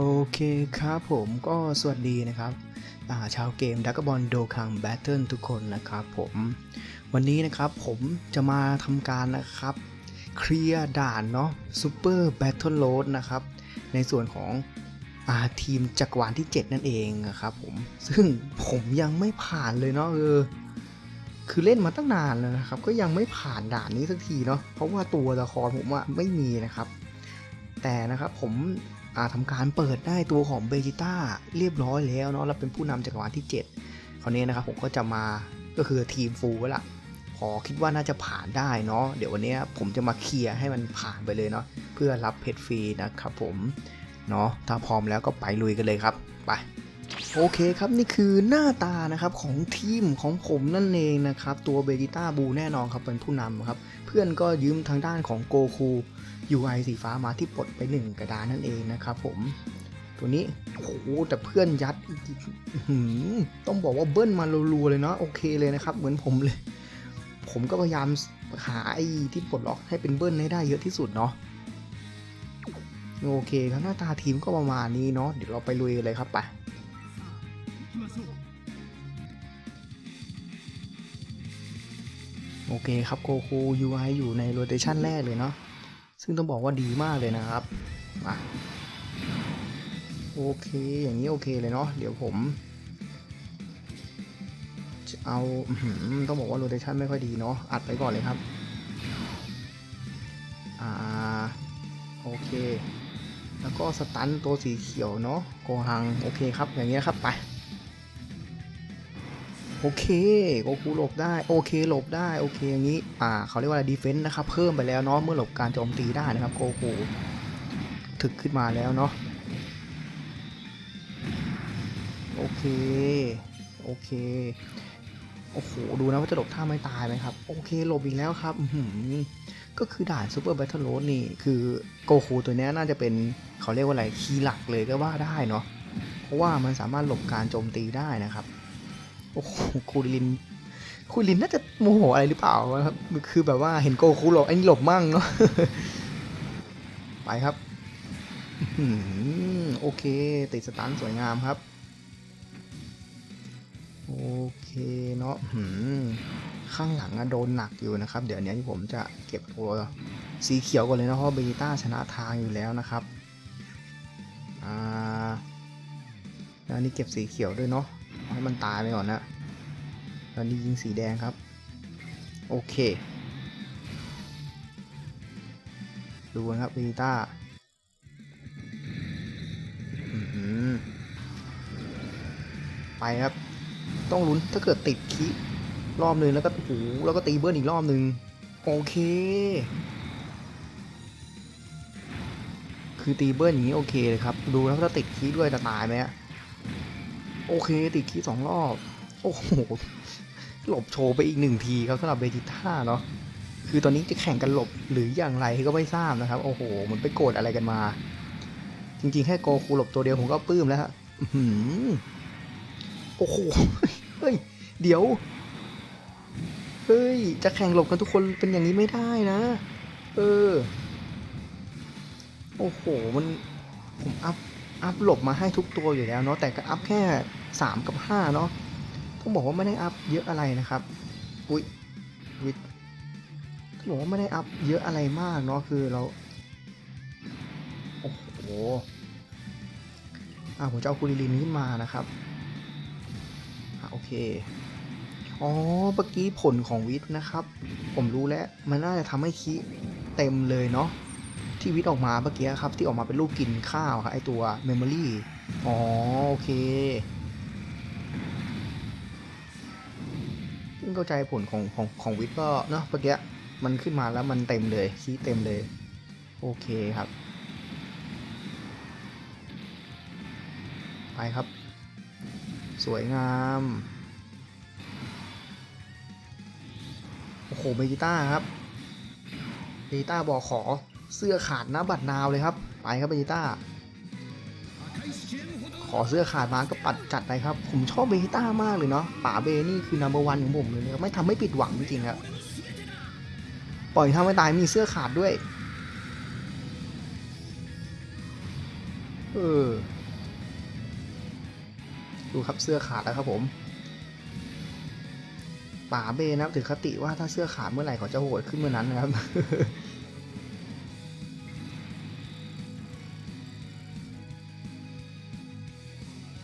โอเคครับผมก็สวัสดีนะครับาชาวเกมดักกบอลโดคังแบทเทิลทุกคนนะครับผมวันนี้นะครับผมจะมาทำการนะครับ เคลียร์ด่านเนาะซูเปอร์แบทเทิลโ d นะครับ ในส่วนของอาทีมจักรวาลที่ 7 นั่นเองนะครับผมซึ่งผมยังไม่ผ่านเลยเนาะเออคือเล่นมาตั้งนานแล้วนะครับ ก็ยังไม่ผ่านด่านนี้สักทีเนาะเพราะว่าตัวละครผมอะไม่มีนะครับ แต่นะครับผม่าทำการเปิดได้ตัวของเบจิต้าเรียบร้อยแล้วเนาะแล้วเป็นผู้นำจักรวาลที่ 7 คราวนี้นะครับผมก็จะมาก็คือทีมฟูล่ะพอคิดว่าน่าจะผ่านได้เนาะเดี๋ยววันนี้ผมจะมาเคลียร์ให้มันผ่านไปเลยเนาะเพื่อรับเพชรฟรีนะครับผมเนาะถ้าพร้อมแล้วก็ไปลุยกันเลยครับไปโอเคครับนี่คือหน้าตานะครับของทีมของผมนั่นเองนะครับตัวเบจิต้าบูแน่นอนครับเป็นผู้นำครับ เพื่อนก็ยืมทางด้านของโกคู UI สีฟ้ามาที่ปลดไปหนึ่งกระดานนั่นเองนะครับผมตัวนี้โอ้โหแต่เพื่อนยัดต้องบอกว่าเบิ้ลมารัวๆเลยเนาะโอเคเลยนะครับ เหมือนผมเลย ผมก็พยายามหาไอ้ที่ปลดล็อกให้เป็นเบิ้ลให้ได้เยอะที่สุดเนาะโอเคครับหน้าตาทีมก็ประมาณนี้เนาะเดี๋ยวเราไปลุยเลยครับไป โอเคครับโกคู UI อยู่ในโรเตชันแรกเลยเนาะซึ่งต้องบอกว่าดีมากเลยนะครับมาโอเค อย่างนี้โอเคเลยเนาะเดี๋ยวผมจะเอาอื้อหือต้องบอกว่าโรเ t ชันไม่ค่อยดีเนาะอัดไปก่อนเลยครับ อ่า โอเค แล้วก็สตันตัวสีเขียวเนาะโกหัง โอเคครับ อย่างเงี้ยครับไป โอเคโกคูหลบได้โอเคหลบได้โอเคอย่างนี้อ่าเขาเรียกว่าอะไรดีเฟนต์นะครับเพิ่มไปแล้วเนาะเมื่อหลบการโจมตีได้นะครับโกคูถึกขึ้นมาแล้วเนาะโอเคโอเคโอ้โหดูนะว่าจะหลบท่าไม่ตายไหมครับ โอเคหลบอีกแล้วครับก็คือด่านซูเปอร์แบทเทิลโรดนี่ คือโกคูตัวนี้น่าจะเป็นเขาเรียกว่าอะไรคีย์หลักเลยก็ว่าได้เนาะเพราะว่ามันสามารถหลบการโจมตีได้นะครับ อ้โหคูรินคูรินน่าจะโมโหอะไรหรือเปล่าครับคือแบบว่าเห็นโกคูหลบไอ้นี่หลบมั่งเนาะไปครับโอเค ติดสตันสวยงามครับ โอเคเนาะข้างหลังอะโดนหนักอยู่นะครับ เดี๋ยวนี้ผมจะเก็บตัวสีเขียวก่อนเลยนะเพราะเบจิต้าชนะทางอยู่แล้วนะครับอ่าแล้วอันนี้เก็บสีเขียวด้วยเนาะ ให้มันตายไปก่อนนะแล้วนี่ยิงสีแดงครับ โอเค ดูนะครับเบต้าอื้อหือไปครับ ต้องลุ้นถ้าเกิดติดคิรอบหนึ่งแล้วก็โอ้แล้วก็ตีเบิร์นอีกรอบหนึ่งโอเค คือตีเบิร์นอย่างนี้โอเคเลยครับ ดูแล้วถ้าติดคีด้วยจะตายไหมอะ โอเคติดคีสองรอบ โอ้โห หลบโชว์ไปอีกหนึ่งทีครับสำหรับเบจิต้าเนาะคือตอนนี้จะแข่งกันหลบหรืออย่างไรก็ไม่ทราบนะครับ โอ้โห มันไปโกรธอะไรกันมา จริงๆ แค่โกคูหลบตัวเดียวผมก็ปลื้มแล้วฮะโอ้โห เฮ้ย เดี๋ยว เฮ้ย จะแข่งหลบกันทุกคนเป็นอย่างนี้ไม่ได้นะ เออ โอ้โห มัน ผมอัพ อัพหลบมาให้ทุกตัวอยู่แล้วเนาะ แต่ก็อัพแค่ 3 กับ 5 เนาะต้องบอกว่าไม่ได้อัพเยอะอะไรนะครับ อุ้ยวิทต้องบอกว่าไม่ได้อัพเยอะอะไรมากเนาะคือเรา โอ้โหอ่าผมจะเอาคูริลินขึ้มานะครับอะโอเค อ๋อเมื่อกี้ผลของวิทนะครับ ผมรู้แล้ว มันน่าจะทำให้คิเต็มเลยเนาะที่วิทออกมาเมื่อกี้ครับ ที่ออกมาเป็นรูปกินข้าวครับไอตัวเมมโมรี่อ๋อโอเคึ่งเข้าใจผลของของของวิทย์ก็เนาะเมื่อกี้มันขึ้นมาแล้วมันเต็มเลยคีเต็มเลย โอเคครับ ไปครับ สวยงามโอ้โหเบจิต้าครับเบจิต้าบอกขอเสื้อขาดนะบัตรนาวเลยครับ ไปครับเบจิต้า ขอเสื้อขาดมาก็ปัดจัดไปครับ ผมชอบเบต้ามากเลยเนาะป๋าเบนี่คือ number one ของผมเลยนะครับไม่ทำไม่ผิดหวังจริงๆครับปล่อยทำไม่ตายมีเสื้อขาดด้วยเอเออ ดูครับเสื้อขาดแล้วครับผม ป่าเบนะครับถือคติว่าถ้าเสื้อขาดเมื่อไหร่เขาจะโหดขึ้นเมื่อนั้นนะครับ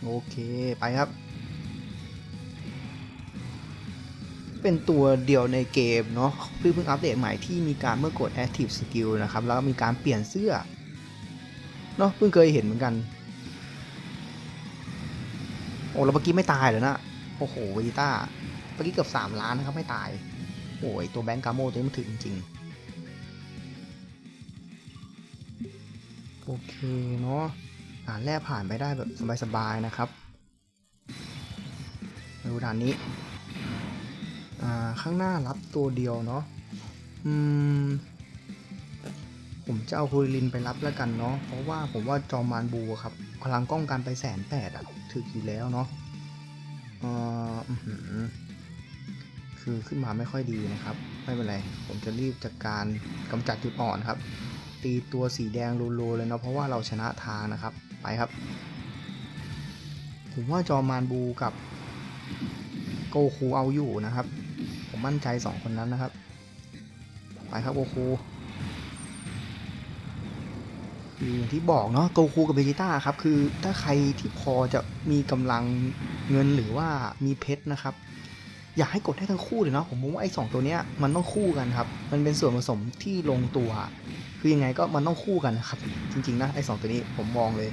โอเคไปครับ เป็นตัวเดียวในเกมเนาะเพิ่งเพิ่งอัปเดตใหม่ที่มีการเมื่อกด Active Skill นะครับ แล้วมีการเปลี่ยนเสื้อเนาะเพิ่งเคยเห็นเหมือนกัน โอ้แล้วเมื่อกี้ไม่ตายเหรอนะ โอ้โหเวจิต้าเมื่อกี้เกือบ 3 ล้านนะครับ ไม่ตาย โอ้ยตัวแบงก์กาโมตัวนี้มันถึงจริงโอเคเนาะ ด่านแรกผ่านไปได้แบบสบายๆนะครับมาดูด่านนี้ข้างหน้ารับตัวเดียวเนาะอืมผมจะเอาคุยลินไปรับแล้วกันเนาะ เพราะว่าผมว่าจอมานบูครับพลังป้องกันไปแสนแปดอะถึกอยู่แล้วเนาะเออคือขึ้นมาไม่ค่อยดีนะครับ ไม่เป็นไร ผมจะรีบจัดการกำจัดจุดอ่อนครับ ตีตัวสีแดงโลๆเลยเนาะเพราะว่าเราชนะทางนะครับไปครับ ผมว่าจอมานบูกับโกคูเอาอยู่นะครับ ผมมั่นใจสองคนนั้นนะครับ ไปครับโกคูคืออย่างที่บอกเนาะโกคูกับเบจิต้าครับคือถ้าใครที่พอจะมีกำลังเงินหรือว่ามีเพชรนะครับ อยากให้กดให้ทั้งคู่เลยเนาะผมมองว่าไอ้สองตัวเนี้ยมันต้องคู่กันครับ มันเป็นส่วนผสมที่ลงตัว คือยังไงก็มันต้องคู่กันนะครับ จริง ๆ นะไอ้สองตัวนี้ผมมองเลย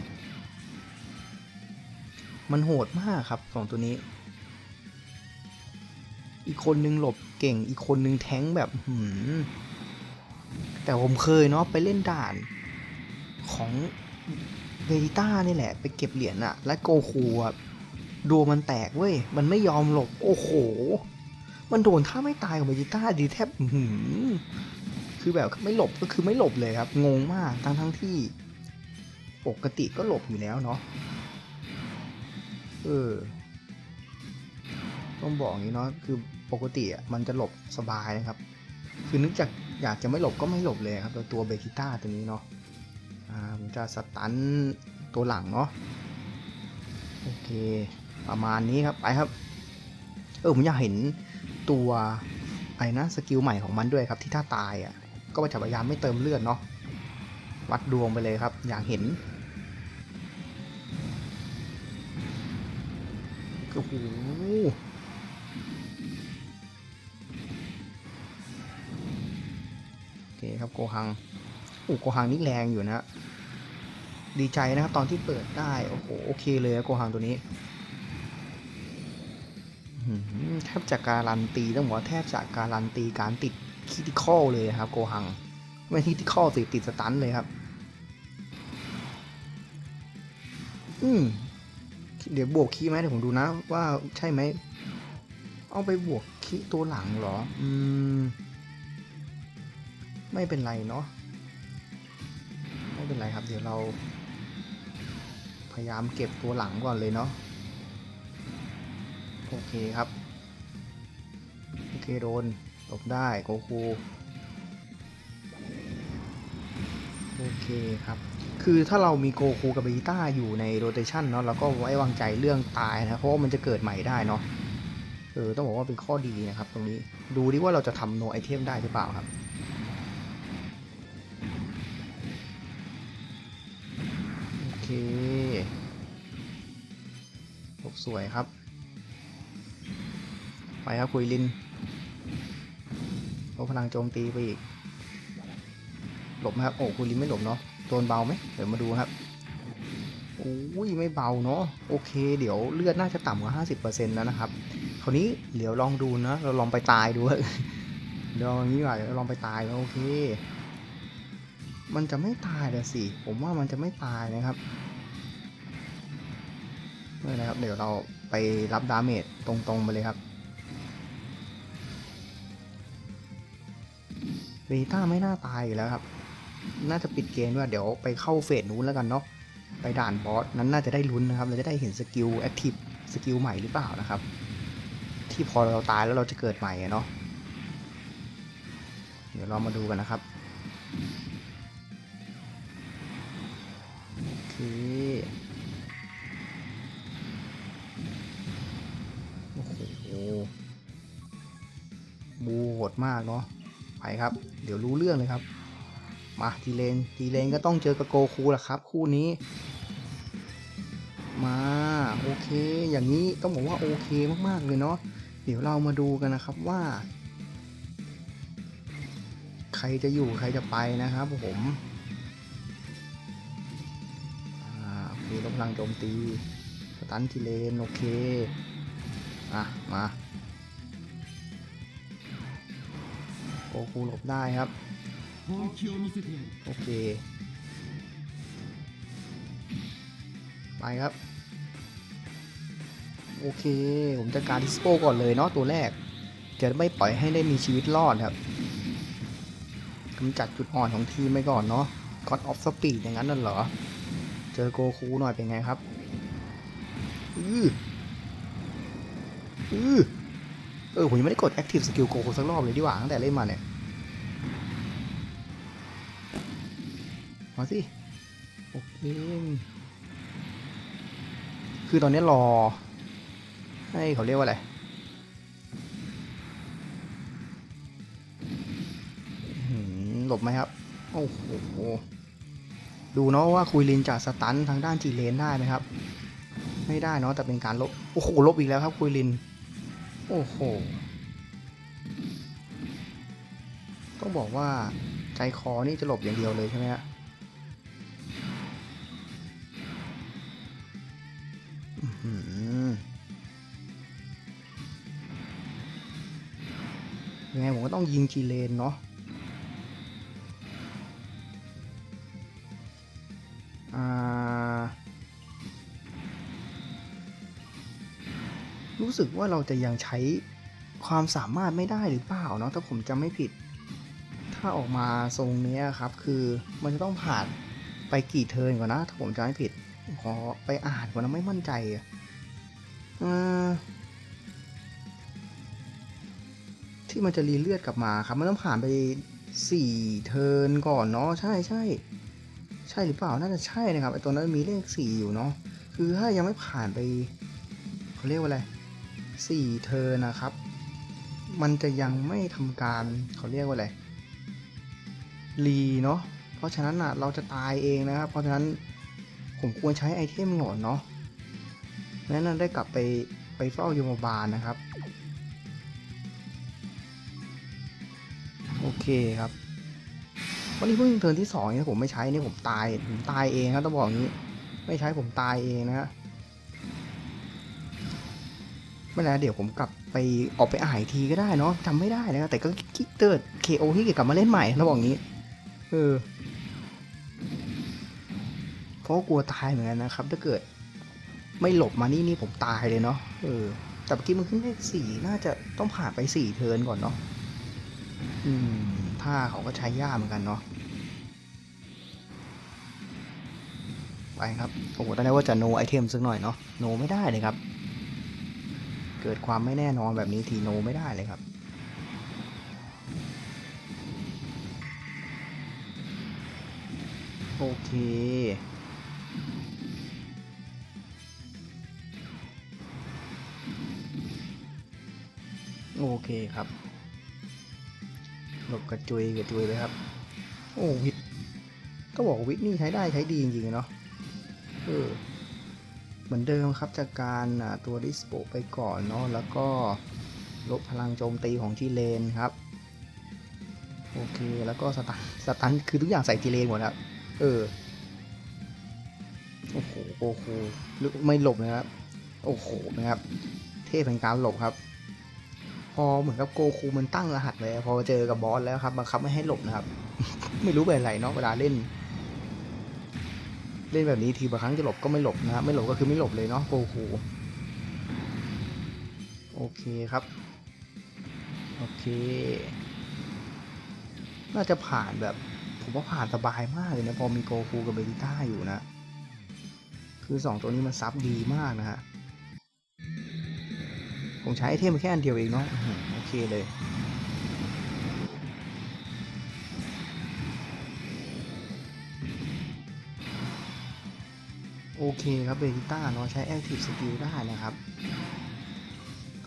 มันโหดมากครับสองตัวนี้ อีกคนนึงหลบเก่ง อีกคนนึงแทงแบบหืมแต่ผมเคยเนาะไปเล่นด่านของเวจิต้านี่แหละ ไปเก็บเหรียญอะและโกคูอะดวมันแตกเว้ย มันไม่ยอมหลบ โอ้โห มันโดนถ้าไม่ตายของเวจิต้าดีแทบหือ คือแบบไม่หลบก็คือไม่หลบเลยครับ งงมากทั้งทั้งที่ ปกติก็หลบอยู่แล้วเนาะเออต้องบอกอย่างนี้เนาะคือปกติอะมันจะหลบสบายนะครับ คือนึกจากอยากจะไม่หลบก็ไม่หลบเลยครับตัวเบกิต้าตัวนี้เนาะอ่าผมจะสตันตัวหลังเนาะโอเค ประมาณนี้ครับไปครับ เออผมอยากเห็นตัวไอ้นะสกิลใหม่ของมันด้วยครับที่ถ้าตายอะ ก็จะพยายามไม่เติมเลือดเนาะวัดดวงไปเลยครับ อยากเห็นโอ้โหโอเคครับโกหังโอ้โกหังนี่แรงอยู่นะ ดีใจนะครับตอนที่เปิดได้ โอ้โหโอเคเลยนะโกหังตัวนี้แทบจะการันตีต้องบอกว่าแทบจะการันตีการติด คิติคอลเลยครับ โกหัง ไม่คิติคอลติดติดสตันเลยครับ อืมเดี๋ยวบวกคีย์ไหมเดี๋ยวผมดูนะ ว่าใช่ไหม เอาไปบวกคีย์ตัวหลังเหรอ อืม ไม่เป็นไรเนาะไม่เป็นไรครับ เดี๋ยวเรา พยายามเก็บตัวหลังก่อนเลยเนาะโอเคครับ โอเคโดน ลบได้โกคูโอเคครับ คือถ้าเรามีโกคูกับเบจิต้าอยู่ในโรเตชันเนาะเราก็ไว้วางใจเรื่องตายนะเพราะว่ามันจะเกิดใหม่ได้เนาะเออต้องบอกว่าเป็นข้อดีนะครับ ตรงนี้ดูดิว่าเราจะทำโนไอเทมได้หรือเปล่าครับโอเคลบสวยครับ ไปครับคุยลิน ลบพลังโจมตีไปอีก หลบไหมครับ โอ้คุยลินไม่หลบเนาะโดนเบาไหมเดี๋ยวมาดูครับโอ้ยไม่เบาเนาะโอเค เดี๋ยวเลือดน่าจะต่ำกว่า 50%แล้วนะครับคราวนี้เดี๋ยวลองดูนะ เราลองไปตายดูเดี๋ยวองนี้ก่อนเดี๋ยวเราลองไปตายนะโอเค มันจะไม่ตายเลยสิ ผมว่ามันจะไม่ตายนะครับไม่นไรครับ เดี๋ยวเราไปรับดาเมจตรงๆไปเลยครับ เบต้าไม่น่าตายอยู่แล้วครับ น่าจะปิดเกมว่าเดี๋ยวไปเข้าเฟสนู้นแล้วกันเนาะ ไปด่านบอสนั้นน่าจะได้ลุ้นนะครับ เราจะได้เห็นสกิลแอคทีฟสกิลใหม่หรือเปล่านะครับ ที่พอเราตายแล้วเราจะเกิดใหม่เนาะ เดี๋ยวเรามาดูกันนะครับโอเคโอ้โหบูโหดมากเนาะ ไปครับ เดี๋ยวรู้เรื่องเลยครับ มาทีเลนทีเลนก็ต้องเจอกับโกคูแหละครับ คู่นี้ มาโอเค อย่างนี้ต้องบอกว่าโอเคมากๆเลยเนาะเดี๋ยวเรามาดูกันนะครับว่า ใครจะอยู่ใครจะไปนะครับผมโอเคลดพลังโจมตีสตันทีเลนโอเค อะ มา โกคูหลบได้ครับ โอเค ไปครับ โอเค ผมจะการดิสโปก่อนเลยเนาะตัวแรก จะไม่ปล่อยให้ได้มีชีวิตรอดครับกำจัดจุดอ่อนของทีมไปก่อนเนาะก็อดออฟสปีดอย่างนั้นน่ะเหรอ เจอโกคูหน่อยเป็นไงครับ อืออือ เออผมยังไม่ได้กด Active Skill โกคูสักรอบเลยดีกว่าตั้งแต่เล่นมาเนี่ย มาสิโอเคคือตอนนี้รอ ให้เขาเรียกว่าอะไรหลบไหมครับ โอ้โห ดูเนาะว่าคุยลินจะสตันทางด้านจีเลนได้ไหมครับ ไม่ได้เนาะแต่เป็นการลบ โอ้โห ลบอีกแล้วครับคุยลิน โอ้โห ต้องบอกว่าใจคอนี่จะหลบอย่างเดียวเลยใช่ไหมฮะยังไงผมก็ต้องยิงจีเลนเนาะ รู้สึกว่าเราจะยังใช้ความสามารถไม่ได้หรือเปล่าเนาะถ้าผมจำไม่ผิด ถ้าออกมาทรงนี้ครับ คือมันจะต้องผ่านไปกี่เทิร์นก่อนนะ ถ้าผมจำไม่ผิด ขอไปอ่านก่อนนะไม่มั่นใจอะเออที่มันจะรีเลือดกลับมาครับ มันต้องผ่านไปสี่เทิร์นก่อนเนาะใช่ใช่ใช่หรือเปล่าน่าจะใช่นะครับไอตัวนั้นมีเลขสี่อยู่เนาะคือถ้ายังไม่ผ่านไปเขาเรียกว่าอะไร สี่เทิร์นะครับ มันจะยังไม่ทำการเขาเรียกว่าอะไรรีเนาะเพราะฉะนั้นอะเราจะตายเองนะครับ เพราะฉะนั้นผมควรใช้ไอเทมก่อนเนาะนั้นได้กลับไปไปเฝ้ายมบาลนะครับ โอเคครับวันนี้เพิ่งเทิร์นที่สองนะผมไม่ใช้นี่ผมตายผมตายเองครับต้องบอกอย่างนี้ ไม่ใช้ผมตายเองนะฮะ ไม่เป็นไรเดี๋ยวผมกลับไปออกไปอ่านอีกทีก็ได้เนาะจำไม่ได้นะแต่ก็คิดเติร์ดเคโอที่กลับมาเล่นใหม่แล้วบอกงี้ เออเพราะกลัวตายเหมือนกันนะครับ ถ้าเกิด ไม่หลบมานี่นี่ผมตายเลยเนาะเออ แต่เมื่อกี้มันขึ้นเลขสี่น่าจะต้องผ่านไปสี่เทิร์นก่อนเนาะอืมท่าเขาก็ใช้ยากเหมือนกันเนาะไปครับโอ้โหตอนแรกว่าจะโนไอเทมสักหน่อยเนาะโนไม่ได้เลยครับ เกิดความไม่แน่นอนแบบนี้ทีโนไม่ได้เลยครับ โอเคโอเคครับหลบกระจุยกระจุยเลยครับ โอ้วิทก็บอกวิทนี่ใช้ได้ใช้ดีจริงๆเนาะเออ เหมือนเดิมครับจากการตัวดิสโปไปก่อนเนาะแล้วก็ลบพลังโจมตีของจีเลนครับ โอเค แล้วก็สตันสตันคือทุกอย่างใส่จีเลนหมดครับ เออ โอ้โหโอ้โหไม่หลบนะครับ โอ้โหนะครับ เทพแห่งการหลบครับ พอเหมือนกับโกคูมันตั้งรหัสเลย พอเจอกับบอสแล้วครับบังคับไม่ให้หลบนะครับ ไม่รู้เป็นไรเนาะเวลาเล่น เล่นแบบนี้ทีบางครั้งจะหลบก็ไม่หลบนะ ไม่หลบก็คือไม่หลบเลยเนาะโกคูโอเคครับ โอเค น่าจะผ่านแบบ ผมว่าผ่านสบายมากเลยนะ พอมีโกคูกับเบจิต้าอยู่นะ คือสองตัวนี้มันซับดีมากนะฮะ ผมใช้ไอเทมแค่อันเดียวเองเนาะโอเคเลย โอเคครับเบจิต้าเนาะใช้แอคทีฟสกิลได้นะครับ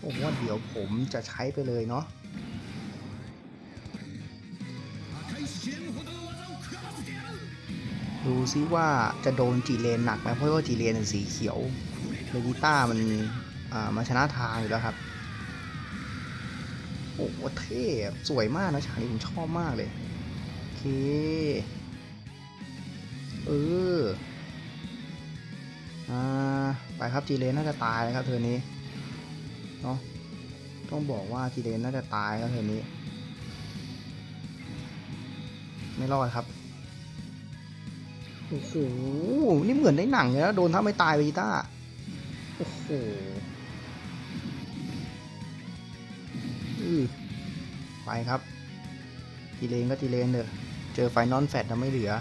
ผมว่าเดี๋ยวผมจะใช้ไปเลยเนาะดูซิว่าจะโดนจีเลนหนักไหมเพราะว่าจีเลนสีเขียวเบจิต้ามันมาชนะทางอยู่แล้วครับ โอ้โหเท่สวยมากนะฉากนี้ผมชอบมากเลย โอเค เออ อ่าไปครับจีเลนน่าจะตายแล้วครับเธอนี้เนาะต้องบอกว่าจีเลนน่าจะตายครับเธอนี้ ไม่รอดครับโอ้โหนี่เหมือนในหนังเลยนะโดนถ้าไม่ตายเวจิต้าโอ้โหอือไปครับจีเลนก็จีเลนเถอะเจอไฟนอลแฟตแล้วไม่เหลือ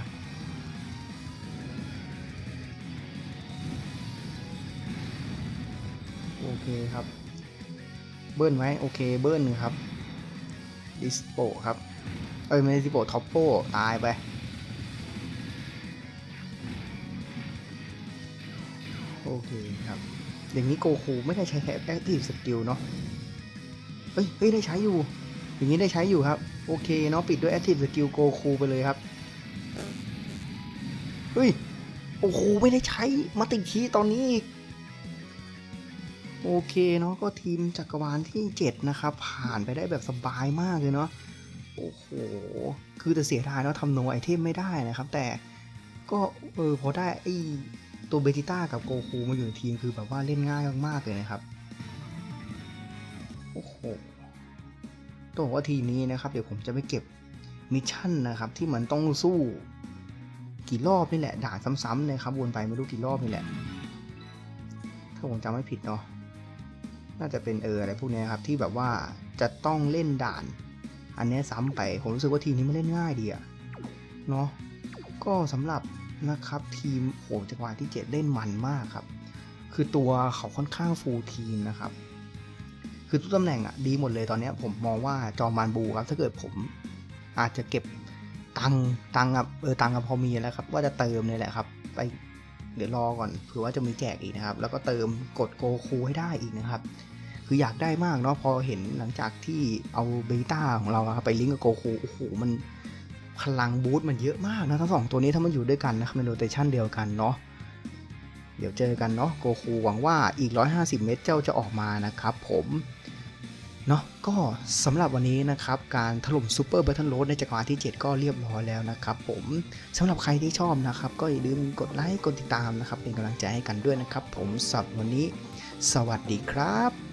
เคครับ เบิ้ลไหมโอเคเบิ้ลครับ ดิสโปครับ เอ้ยไม่ใช่ดิสโปท็อปโปตายไป โอเคครับ อย่างนี้โกคูไม่ได้ใช้แค่แอคทีฟสกิลเนาะเฮ้ยเฮ้ยได้ใช้อยู่ อย่างนี้ได้ใช้อยู่ครับ โอเคเนาะปิดด้วยแอคทีฟสกิลโกคูไปเลยครับ เฮ้ย โอ้โหไม่ได้ใช้มาติดคีตอนนี้อีก โอเคเนาะก็ทีมจักรวาลที่ 7 นะครับ ผ่านไปได้แบบสบายมากเลยเนาะโอ้โห คือแต่เสียดายเนาะทำโนไอเทมไม่ได้นะครับ แต่ก็เออพอได้ไอตัวเบจิต้ากับโกคูมาอยู่ในทีมคือแบบว่าเล่นง่ายมากๆเลยนะครับ โอ้โหต้องบอกว่าทีนี้นะครับ เดี๋ยวผมจะไปเก็บมิชชั่นนะครับ ที่มันต้องสู้กี่รอบนี่แหละด่านซ้ำๆนะครับวนไปไม่รู้กี่รอบนี่แหละ ถ้าผมจำไม่ผิดเนาะ น่าจะเป็นเอออะไรพวกนี้ครับที่แบบว่าจะต้องเล่นด่าน อันนี้ซ้ำไปผมรู้สึกว่าทีมนี้มันเล่นง่ายดีอะเนาะก็สำหรับนะครับทีมโหจักรวาลที่ 7 เล่นมันมากครับ คือตัวเขาค่อนข้างฟูลทีมนะครับ คือทุกตำแหน่งอะดีหมดเลยตอนเนี้ยผมมองว่าจอมานบูครับถ้าเกิดผมอาจจะเก็บตังตังค์อะเออตังค์อะพอมีแล้วครับ ว่าจะเติมเนี่ยแหละครับ ไป เดี๋ยวรอก่อนเผื่อว่าจะมีแจกอีกนะครับ แล้วก็เติมกดโกคูให้ได้อีกนะครับ คืออยากได้มากเนาะพอเห็นหลังจากที่เอาเบต้าของเราไปลิงก์กับโกคูโอ้โหมันพลังบูสต์มันเยอะมากนะทั้งสองตัวนี้ถ้ามันอยู่ด้วยกันนะครับในโรเตชันเดียวกันเนาะเดี๋ยวเจอกันเนาะโกคูหวังว่าอีก 150 เม็ดเจ้าจะออกมานะครับผม เนาะก็สำหรับวันนี้นะครับ การถล่มซูเปอร์เบ e เทิลโรดในจักรวาลที่ 7 ก็เรียบร้อยแล้วนะครับผมสำหรับใครที่ชอบนะครับ ก็อย่าลืมกดไลค์กดติดตามนะครับ เป็นกำลังใจให้กันด้วยนะครับ ผมสำหรับวันนี้ สวัสดีครับ